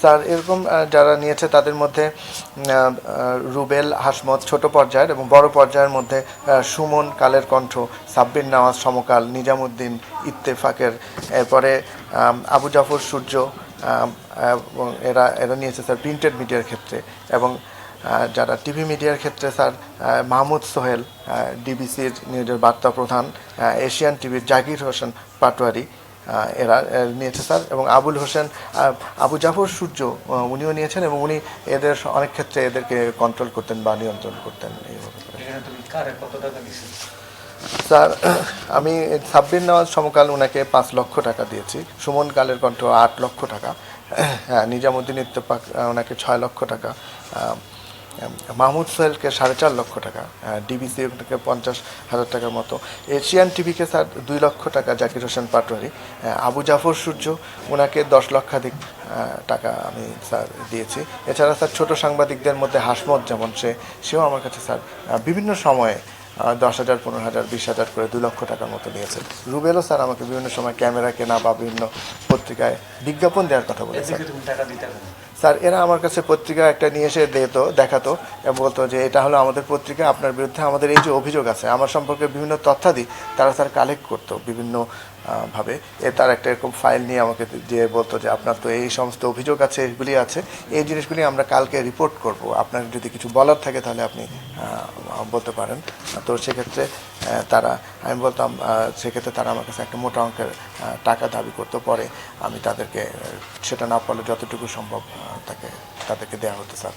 Sir, এরকম যারা নিয়েছে তাদের মধ্যে রুবেল, হাসমত, ছোট পর্যায়ের এবং বড় পর্যায়ের মধ্যে সুমন, কালের কণ্ঠ, সাব্বির নওয়াজ সমকাল, নিজামুদ্দিন, ইত্তেফাকের, এরপরে আবু জাফর, সূর্য এবং এরা এরা নিয়েছে স্যার প্রিন্টেড মিডিয়ার ক্ষেত্রে এবং যারা টিভি মিডিয়ার ক্ষেত্রে স্যার মাহমুদ সোহেল ডিবিসির নিউজের বার্তা প্রধান এশিয়ান টিভির জাকির হোসেন পাটোয়ারি এরা নিয়েছে স্যার। এবং আবুল হোসেন আবু জাফর সূর্য উনিও নিয়েছেন এবং উনি এদের অনেক ক্ষেত্রে এদেরকে কন্ট্রোল করতেন বা নিয়ন্ত্রণ করতেন স্যার আমি সাব্বির নওয়াজ সমকাল ওনাকে পাঁচ লক্ষ টাকা দিয়েছি। সুমন কালের কণ্ঠ আট লক্ষ টাকা। হ্যাঁ নিজামুদ্দিন ইত্তেফাক ওনাকে ছয় লক্ষ টাকা মাহমুদ সোহেলকে সাড়ে চার লক্ষ টাকা ডিবিসি ওনাকে পঞ্চাশ হাজার টাকার মতো। এশিয়ান টিভিকে স্যার দুই লক্ষ টাকা, জাকির হোসেন পাটোয়ারি। আবু জাফর সূর্য ওনাকে দশ লক্ষাধিক টাকা আমি স্যার দিয়েছি। এছাড়া স্যার ছোট সাংবাদিকদের মধ্যে হাসমত যেমন সে, সেও আমার কাছে স্যার বিভিন্ন সময়ে দশ হাজার, পনেরো হাজার, বিশ হাজার করে দু লক্ষ টাকার মতো নিয়েছে রুবেলও স্যার আমাকে বিভিন্ন সময় ক্যামেরা কেনা বা বিভিন্ন পত্রিকায় বিজ্ঞাপন দেওয়ার কথা বলেছে স্যার, এরা আমার কাছে পত্রিকা একটা নিয়ে এসে দিত, দেখাতো বলতো যে এটা হলো আমাদের পত্রিকা, আপনার বিরুদ্ধে আমাদের এই যে অভিযোগ আছে, আমার সম্পর্কে বিভিন্ন তথ্যাদি তারা স্যার কালেক্ট করতো বিভিন্ন ভাবে। এ তার একটা এরকম ফাইল নিয়ে আমাকে দিয়ে বলতো যে আপনার তো এই সমস্ত অভিযোগ আছে, এগুলি আছে, এই জিনিসগুলি আমরা কালকে রিপোর্ট করব। আপনার যদি কিছু বলার থাকে তাহলে আপনি বলতে পারেন। তো সেক্ষেত্রে তারা, আমি বলতাম সেক্ষেত্রে তারা আমার কাছে একটা মোটা অঙ্কের টাকা দাবি করতে, পরে আমি তাদেরকে, সেটা না পারলে যতটুকু সম্ভব তাকে তাদেরকে দেওয়া হতো স্যার।